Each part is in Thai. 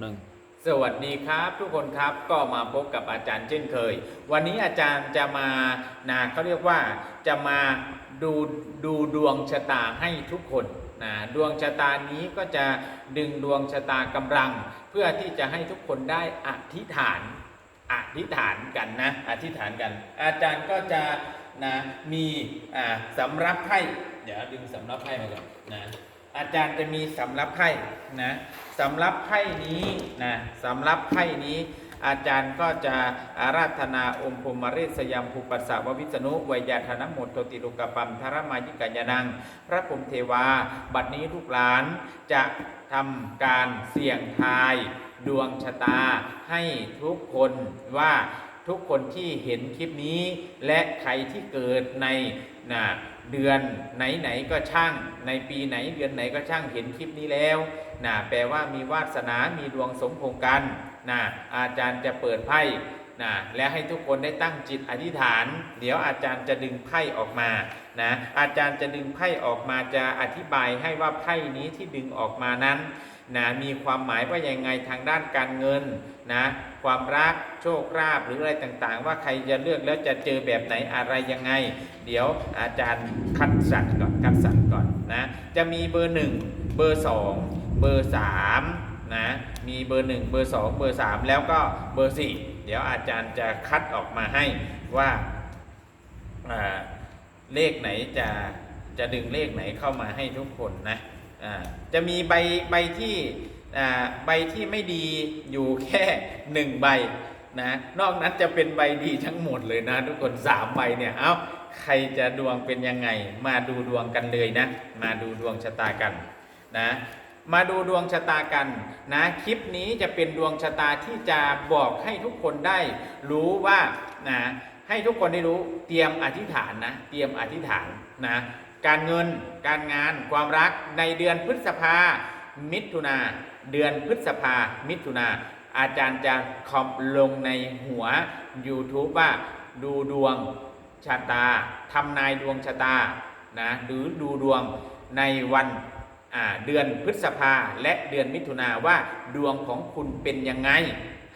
หนึ่งสวัสดีครับทุกคนครับก็มาพบกับอาจารย์เช่นเคย วันนี้อาจารย์จะมานะเขาเรียกว่าจะมาดูดูดวงชะตาให้ทุกคนนะดวงชะตานี้ก็จะดึงดวงชะตากำลัง เพื่อที่จะให้ทุกคนได้อธิษฐานอธิษฐานกันนะอธิษฐานกัน อาจารย์ก็จะนะมีอ่าสำรับไพ่เดี๋ยวดึงสำรับไพ่มาก่อนนะ อาจารย์จะมีสำรับไพ่นะสำรับไพ่นี้นะสำรับไพ่นี้ อาจารย์ก็จะอาราธนาองค์พรหมเรศยามภูปัสสะววิษณุวยาธนโมตโตติลุกปัมธรมายิกายนัง พระพรหมเทวา บัดนี้ลูกหลานจะทำการเสี่ยงทายดวงชะตาให้ทุกคนว่าทุกคนที่เห็นคลิปนี้ และใครที่เกิดในนะ เดือนไหนๆก็ช่าง ในปีไหนเดือนไหนก็ช่างเห็นคลิปนี้แล้วนะแปลว่ามีวาสนา มีดวงสมพงกันนะอาจารย์จะเปิดไพ่นะและให้ทุกคนได้ตั้งจิตอธิษฐาน เดี๋ยวอาจารย์จะดึงไพ่ออกมานะอาจารย์จะดึงไพ่ออกมาจะอธิบายให้ว่าไพ่นี้ที่ดึงออกมานั้น นะมีความหมายว่ายังไงทางด้านการเงินนะความรักโชคลาภหรืออะไรต่างๆ ว่าใครจะเลือกแล้วจะเจอแบบไหนอะไรยังไง เดี๋ยวอาจารย์คัดสรรก่อนคัดสรรก่อนนะจะมีเบอร์หนึ่งเบอร์สองเบอร์สามนะมีเบอร์หนึ่งเบอร์สองเบอร์สามแล้วก็เบอร์สี่เดี๋ยวอาจารย์จะคัดออกมาให้ว่าาเลขไหนจะจะดึงเลขไหนเข้ามาให้ทุกคนนะอ่า จะมีใบใบที่ใบที่ไม่ดีอยู่แค่หนึ่งใบนะนอกนั้นจะเป็นใบดีทั้งหมดเลยนะ ทุกคนสามใบเนี่ยเอา้าใครจะดวงเป็นยังไง มาดูดวงกันเลยนะ มาดูดวงชะตากันนะมาดูดวงชะตากันนะคลิปนี้จะเป็นดวงชะตาที่จะบอกให้ทุกคนได้รู้ว่านะให้ทุกคนได้รู้เตรียมอธิษฐานนะ เตรียมอธิษฐานนะ การเงิน การงาน ความรักในเดือนพฤษภา มิถุนา เดือนพฤษภา มิถุนา อาจารย์จะคอมลงในหัว YouTube ว่าดูดวงชะตาทำนายดวงชะตา นะ หรือดูดวงในวันเดือนพฤษภาและเดือนมิถุนาว่าดวงของคุณเป็นยังไง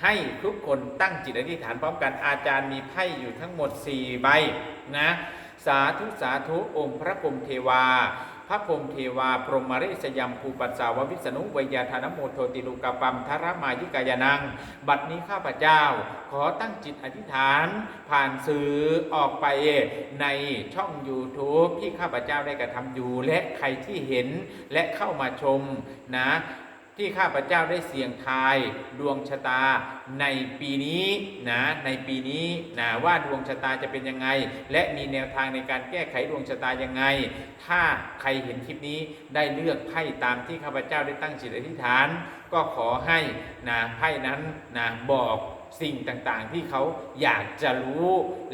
ให้ทุกคนตั้งจิตอธิษฐานพร้อมกันอาจารย์มีไพ่อยู่ทั้งหมด 4 ใบนะ สาธุสาธุองค์พระพรมเทวา พระพรมเทวา พรหมเรศยมภูปัสสาววิษณุวิยาธนโมโทติลุกปัมธรมายิกายนัง บัดนี้ข้าพเจ้า ขอตั้งจิตอธิษฐาน ผ่านสื่อออกไปในช่อง YouTube ที่ข้าพเจ้าได้กระทำอยู่ และใครที่เห็นและเข้ามาชมนะ ที่ข้าพเจ้าได้เสี่ยงทายดวงชะตาในปีนี้นะในปีนี้นะว่าดวงชะตาจะเป็นยังไง และมีแนวทางในการแก้ไขดวงชะตายังไง ถ้าใครเห็นคลิปนี้ได้เลือกไพ่ตามที่ข้าพเจ้าได้ตั้งจิตอธิษฐาน ก็ขอให้นะไพ่นั้นนะบอก สิ่งต่างๆ ที่เขาอยากจะรู้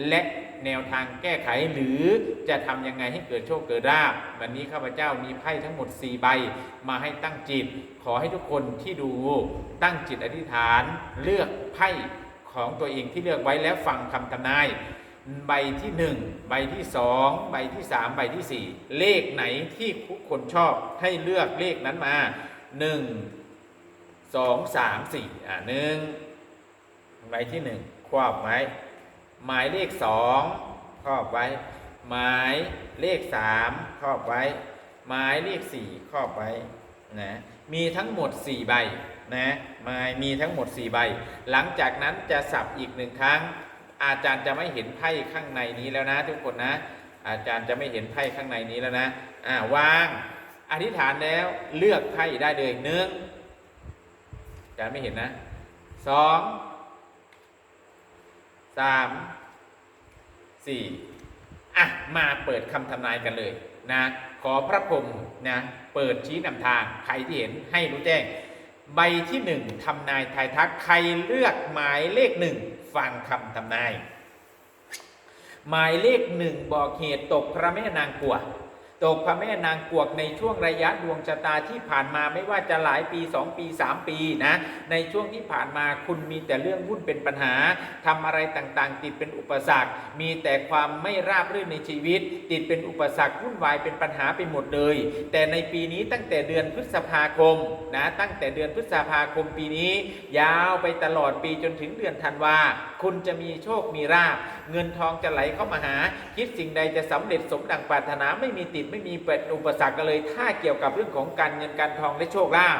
และแนวทางแก้ไขหรือจะทำยังไงให้เกิดโชคเกิดลาภวันนี้ข้าพเจ้ามีไพ่ทั้งหมด 4 ใบ มาให้ตั้งจิต ขอให้ทุกคนที่ดูตั้งจิตอธิษฐานเลือกไพ่ของตัวเองที่เลือกไว้แล้วฟังคำทำนายใบที่ 1 ใบที่ 2 ใบที่ 3 ใบทีสี่4 เลขไหนที่ทุกคนชอบให้เลือกเลขนั้นมา 1 2 3 4อ่า หนึ่งใบที่1ครอบไว้ หมายเลข2ครอบไว้ หมายเลข3ครอบไว้ หมายเลข4ครอบไว้นะมีทั้งหมด4ใบนะหมายมีทั้งหมด4ใบ หลังจากนั้นจะสับอีกหนึ่งครั้ง อาจารย์จะไม่เห็นไพ่ข้างในนี้แล้วนะ ทุกคนนะ อาจารย์จะไม่เห็นไพ่ข้างในนี้แล้วนะอ่าวางอธิษฐานแล้วเลือกไพ่ได้เลยหนึ่งอาจารย์ไม่เห็นนะสอง สามสี่อะ มาเปิดคำทำนายกันเลยนะ ขอพระพรหมนะ เปิดชี้นำทาง ใครที่เห็นให้รู้แจ้ง ใบที่หนึ่งทำนายทายทัก ใครเลือกหมายเลขหนึ่งฟังคำทำนาย หมายเลขหนึ่งบอกเหตุตกพระแม่นางกลัว ตกพระแม่นางกวกในช่วงระยะดวงชะตาที่ผ่านมาไม่ว่าจะหลายปี 2 ปี 3 ปีนะในช่วงที่ผ่านมาคุณมีแต่เรื่องวุ่นเป็นปัญหาทำอะไรต่างๆ ติดเป็นอุปสรรค มีแต่ความไม่ราบรื่นในชีวิต ติดเป็นอุปสรรควุ่นวายเป็นปัญหาไปหมดเลย แต่ในปีนี้ตั้งแต่เดือนพฤษภาคมนะตั้งแต่เดือนพฤษภาคมปีนี้ ยาวไปตลอดปีจนถึงเดือนธันวาคุณจะมีโชคมีราบ เงินทองจะไหลเข้ามาหา คิดสิ่งใดจะสำเร็จสมดังปรารถนาไม่มีติดไม่มีเปิดอุปสรรคกันเลย ถ้าเกี่ยวกับเรื่องของการเงินการทองและโชคลาภ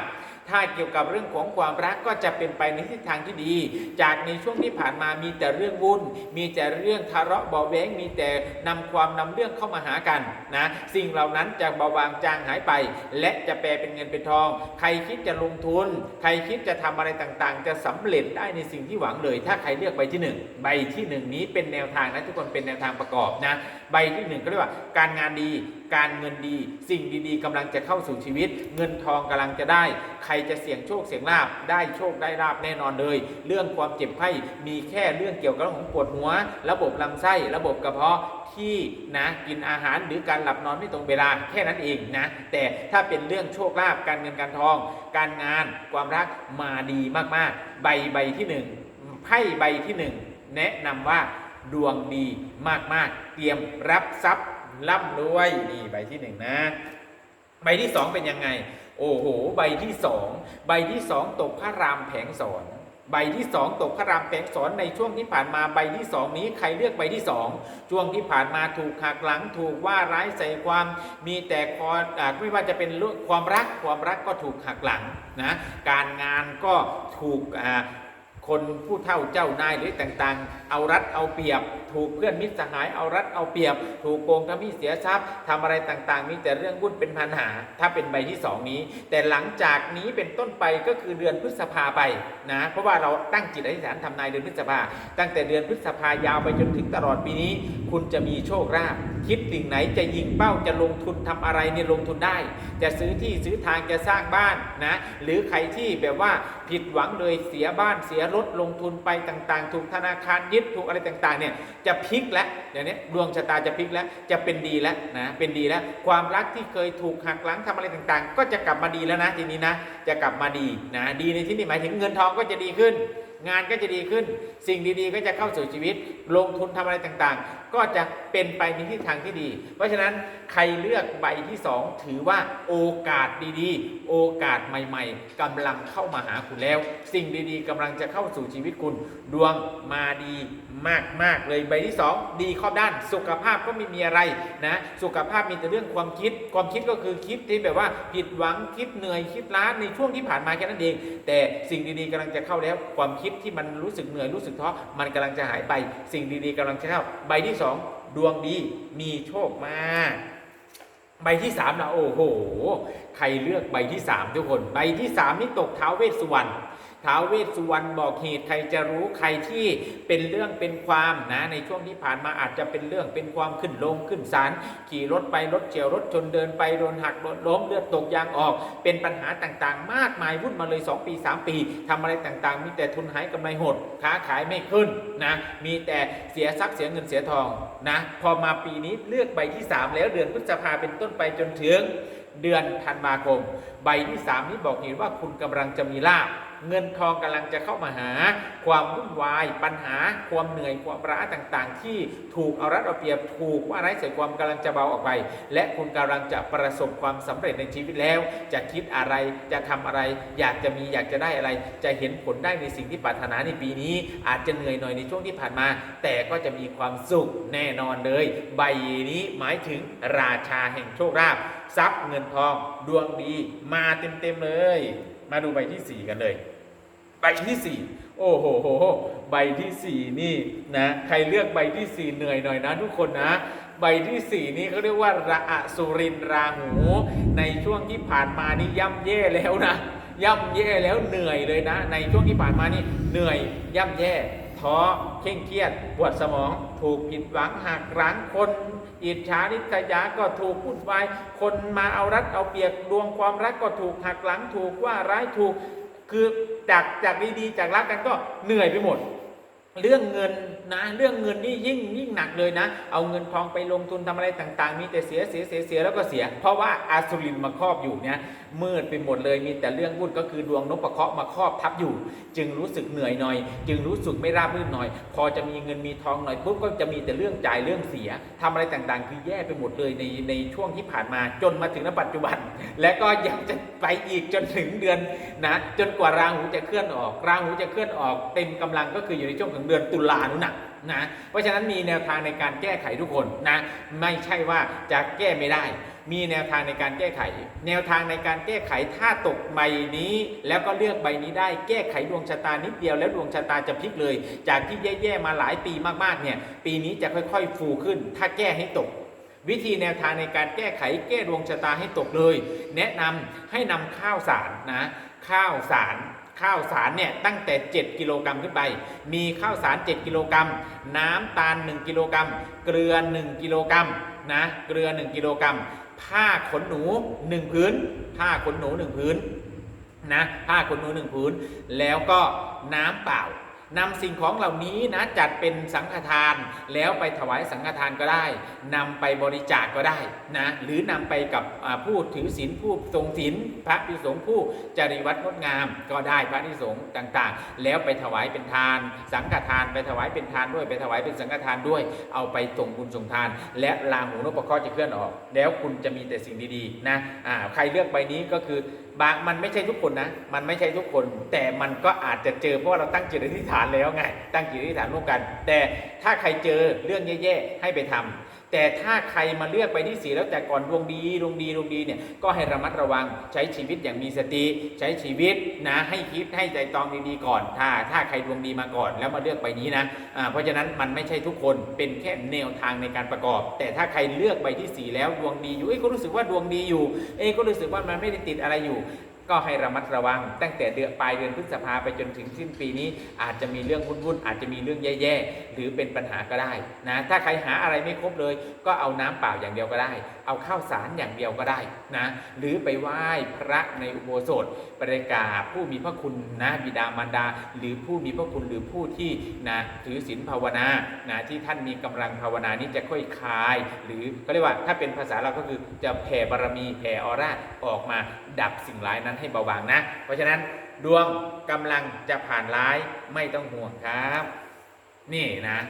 ถ้าเกี่ยวกับเรื่องของความรักก็จะเป็นไปในทิศทางที่ดี จากในช่วงที่ผ่านมามีแต่เรื่องวุ่น มีแต่เรื่องทะเลาะเบาแวงมีแต่นำความนำเรื่องเข้ามาหากันนะสิ่งเหล่านั้นจะเบาบางจางหายไป และจะแปลเป็นเงินเป็นทอง ใครคิดจะลงทุน ใครคิดจะทำอะไรต่างๆ จะสำเร็จได้ในสิ่งที่หวังเลย ถ้าใครเลือกใบที่หนึ่งใบที่หนึ่งนี้เป็นแนวทางนะทุกคนเป็นแนวทางประกอบนะใบที่หนึ่งก็เรียกว่าการงานดี การเงินดี สิ่งดีๆกำลังจะเข้าสู่ชีวิต เงินทองกำลังจะได้ ใครจะเสี่ยงโชคเสี่ยงลาบได้โชคได้ลาบแน่นอนเลย เรื่องความเจ็บไข้มีแค่เรื่องเกี่ยวกับเรื่องของปวดหัว ระบบลำไส้ ระบบกระเพาะที่นะกินอาหารหรือการหลับนอนไม่ตรงเวลาแค่นั้นเองนะแต่ถ้าเป็นเรื่องโชคลาภการเงินการทอง การงานความรักมาดีมากๆ ใบใบที่หนึ่งไพ่ใบที่หนึ่งแนะนำว่าดวงดีมากๆ เตรียมรับทรัพย์ ร่ำรวยนี่ใบที่หนึ่งนะ ใบที่สองเป็นยังไง โอ้โห ใบที่สองใบที่สองตกพระรามแผงสอนใบที่สองตกพระรามแผงสอนในช่วงที่ผ่านมาใบที่สองนี้ใครเลือกใบที่สองช่วงที่ผ่านมาถูกหักหลังถูกว่าร้ายใส่ความมีแต่คอไม่ว่าจะเป็นเรื่องความรักความรักก็ถูกหักหลังนะการงานก็ถูกอ่า คนผู้เฒ่าเจ้านายหรือต่างๆ เอารัดเอาเปรียบ ถูกเพื่อนมิตรสหายเอารัดเอาเปรียบ ถูกโกงทำให้เสียทรัพย์ทำอะไรต่างๆ มีแต่เรื่องวุ่นเป็นปัญหา ถ้าเป็นใบที่สองนี้ แต่หลังจากนี้เป็นต้นไปก็คือเดือนพฤษภาไปนะเพราะว่าเราตั้งจิตอธิษฐานทำนายเดือนพฤษภาตั้งแต่เดือนพฤษภายาวไปจนถึงตลอดปีนี้ คุณจะมีโชคลาภ คิดสิ่งไหนจะยิงเป้าจะลงทุนทำอะไรเนี่ยลงทุนได้ จะซื้อที่ซื้อทางจะสร้างบ้านนะหรือใครที่แบบว่าผิดหวังเลยเสียบ้านเสียรถลงทุนไปต่างๆ ถูกธนาคารยึดถูกอะไรต่างๆเนี่ยจะพลิกแล้วเดี๋ยวนี้ดวงชะตาจะพลิกแล้วจะเป็นดีแล้วนะเป็นดีแล้ว ความรักที่เคยถูกหักหลังทำอะไรต่างๆ ก็จะกลับมาดีแล้วนะทีนี้นะจะกลับมาดีนะดีในที่นี้หมายถึงเงินทองก็จะดีขึ้น งานก็จะดีขึ้น สิ่งดีๆ ก็จะเข้าสู่ชีวิต ลงทุนทำอะไรต่างๆ ก็จะเป็นไปในทิศทางที่ดี เพราะฉะนั้นใครเลือกใบที่สองถือว่าโอกาสดีๆ โอกาสใหม่ ๆกำลังเข้ามาหาคุณแล้ว สิ่งดีๆกำลังจะเข้าสู่ชีวิตคุณ ดวงมาดี มากๆเลยใบที่สองดีครอบด้าน สุขภาพก็ไม่มีอะไรนะสุขภาพมีแต่เรื่องความคิด ความคิดก็คือคิดที่แบบว่าผิดหวังคิดเหนื่อยคิดล้าในช่วงที่ผ่านมาแค่นั้นเอง แต่สิ่งดีๆกำลังจะเข้าแล้วความคิดที่มันรู้สึกเหนื่อยรู้สึกท้อมันกำลังจะหายไป สิ่งดีๆกำลังจะเข้าใบที่สองดวงดีมีโชคมากใบที่สามนะโอ้โห ใครเลือกใบที่สามทุกคน ใบที่สามนี่ตกเท้าวเวสสุวรรณ ท้าวเวสสุวรรณบอกเหตุใครจะรู้ใครที่เป็นเรื่องเป็นความนะในช่วงที่ผ่านมาอาจจะเป็นเรื่องเป็นความขึ้นลงขึ้นศาลขี่รถไปรถเฉียวรถชนเดินไปโดนหักโดนล้มเลือดตกยางออก เป็นปัญหาต่างๆ มากมายวุ่นมาเลย 2 ปี 3 ปีทำอะไรต่างๆ มีแต่ทุนหายกำไรหดค้าขายไม่ขึ้นนะมีแต่เสียทรัพย์เสียเงินเสียทองนะพอมาปีนี้เลือกใบที่ 3 แล้วเดือนพฤษภาเป็นต้นไปจนถึงเดือนธันวาคม ใบที่สามนี้บอกเห็นว่าคุณกำลังจะมีลาบเงินทองกำลังจะเข้ามาหา ความวุ่นวาย ปัญหา ความเหนื่อยความร้าต่างๆ ที่ถูกเอารัดเอาเปรียบถูกว่าร้ายใส่ความกำลังจะเบาออกไป และคุณกำลังจะประสบความสำเร็จในชีวิตแล้ว จะคิดอะไรจะทำอะไร อยากจะมีอยากจะได้อะไร จะเห็นผลได้ในสิ่งที่ปรารถนาในปีนี้ อาจจะเหนื่อยหน่อยในช่วงที่ผ่านมา แต่ก็จะมีความสุขแน่นอนเลย ใบนี้หมายถึงราชาแห่งโชคลาภทรัพย์เงินทองดวงดีมาเต็มๆเลย มาดูใบที่4กันเลย ใบที่4โอ้โหโหโหใบที่4นี่นะใครเลือกใบที่4เหนื่อยหน่อยนะ ทุกคนนะใบที่ 4 นี่เขาเรียกว่าระอสุรินราหู ในช่วงที่ผ่านมานี่ย่ำแย่แล้วนะ ย่ำแย่แล้วเหนื่อยเลยนะ ในช่วงที่ผ่านมานี่เหนื่อยย่ำแย่ ท้อเคร่งเครียดปวดสมอง ถูกผิดหวังหักรั้งคนอิจฉาริษยาก็ถูกพูดวาย คนมาเอารัดเอาเปรียบดวงความรักก็ถูกหักหลังถูกว่าร้ายถูก คือจากจากดีๆจากรักกันก็เหนื่อยไปหมด เรื่องเงิน นะ เรื่องเงินนี่ยิ่งยิ่งหนักเลยนะ เอาเงินทองไปลงทุนทำอะไรต่าง ๆ มีแต่เสียเสียเสียเสียแล้วก็เสีย เพราะว่าอาสุรินมาครอบอยู่เนี่ยมืดไปหมดเลยมีแต่เรื่องวุ่นก็คือดวงนพเคราะห์มาครอบทับอยู่ จึงรู้สึกเหนื่อยหน่อย จึงรู้สึกไม่ราบรื่นหน่อย พอจะมีเงินมีทองหน่อยปุ๊บก็จะมีแต่เรื่องจ่ายเรื่องเสียทำอะไรต่างๆ คือแย่ไปหมดเลยในในช่วงที่ผ่านมาจนมาถึงณปัจจุบัน และก็ยังจะไปอีกจนถึงเดือนนะจนกว่าราหูจะเคลื่อนออกราหูจะเคลื่อนออกเต็มกำลังก็คืออยู่ในช่วงของเดือนตุลานุนนะนะเพราะฉะนั้นมีแนวทางในการแก้ไขทุกคนนะไม่ใช่ว่าจะแก้ไม่ได้ มีแนวทางในการแก้ไข แนวทางในการแก้ไขถ้าตกใบนี้ แล้วก็เลือกใบนี้ได้แก้ไขดวงชะตานิดเดียวแล้วดวงชะตาจะพลิกเลย จากที่แย่ๆมาหลายปีมากๆเนี่ยปีนี้จะค่อยๆฟูขึ้น ถ้าแก้ให้ตกวิธีแนวทางในการแก้ไขแก้ดวงชะตาให้ตกเลย แนะนำให้นำข้าวสารนะข้าวสาร ข้าวสารเนี่ยตั้งแต่ 7 กิโลกรัมขึ้นไป มีข้าวสาร 7 กิโลกรัม น้ำตาล 1 กิโลกรัม เกลือ 1 กิโลกรัมนะ เกลือ 1 กิโลกรัม ผ้าขนหนู 1 พื้น ผ้าขนหนู 1 พื้นนะ ผ้าขนหนู 1 พื้น แล้วก็น้ำเปล่า นำสิ่งของเหล่านี้นะจัดเป็นสังฆทานแล้วไปถวายสังฆทานก็ได้นำไปบริจาคก็ได้นะหรือนำไปกับผู้ถือศีลผู้ทรงศีลพระภิกษุสงฆ์ผู้จริวัตรงดงามก็ได้พระภิกษุสงฆ์ต่างๆ แล้วไปถวายเป็นทาน สังฆทานไปถวายเป็นทานด้วยไปถวายเป็นสังฆทานด้วย เอาไปส่งบุญส่งทาน และลาหูนพเคราะห์จะเคลื่อนออก แล้วคุณจะมีแต่สิ่งดีๆนะอ่าใครเลือกใบนี้ก็คือบางมันไม่ใช่ทุกคนนะ มันไม่ใช่ทุกคน แต่มันก็อาจจะเจอเพราะว่าเราตั้งจิตอธิษฐานแล้วไง ตั้งจิตอธิษฐานร่วมกัน แต่ถ้าใครเจอเรื่องแย่ๆให้ไปทำแต่ถ้าใครมาเลือกไปที่สีแล้วแต่ก่อนดวงดีดวงดีดวงดีเนี่ยก็ให้ระมัดระวังใช้ชีวิตอย่างมีสติใช้ชีวิตนะให้คิดให้ใจตองดีๆก่อน ถ้าถ้าใครดวงดีมาก่อนแล้วมาเลือกใบนี้นะอ่าเพราะฉะนั้นมันไม่ใช่ทุกคนเป็นแค่แนวทางในการประกอบ แต่ถ้าใครเลือกใบที่สีแล้วดวงดีอยู่เอ้ยก็รู้สึกว่าดวงดีอยู่เอ้ยก็รู้สึกว่ามันไม่ได้ติดอะไรอยู่ ก็ให้ระมัดระวัง ตั้งแต่เดือนปลายเดือนพฤษภาไปจนถึงสิ้นปีนี้ อาจจะมีเรื่องวุ่นๆอาจจะมีเรื่องแย่ๆหรือเป็นปัญหาก็ได้นะถ้าใครหาอะไรไม่ครบเลย ก็เอาน้ำเปล่าอย่างเดียวก็ได้ เอาข้าวสารอย่างเดียวก็ได้นะหรือไปไหว้พระในอุโบสถประกาบผู้มีพระคุณนะบิดามารดา หรือผู้มีพระคุณหรือผู้ที่นะถือศีลภาวนานะที่ท่านมีกำลังภาวนานี้จะค่อยคลาย หรือก็เรียกว่าถ้าเป็นภาษาเราก็คือจะแผ่บารมีแผ่ออร่าออกมาดับสิ่งร้ายนั้นให้เบาบางนะ เพราะฉะนั้นดวงกำลังจะผ่านร้ายไม่ต้องห่วงครับ นี่นะ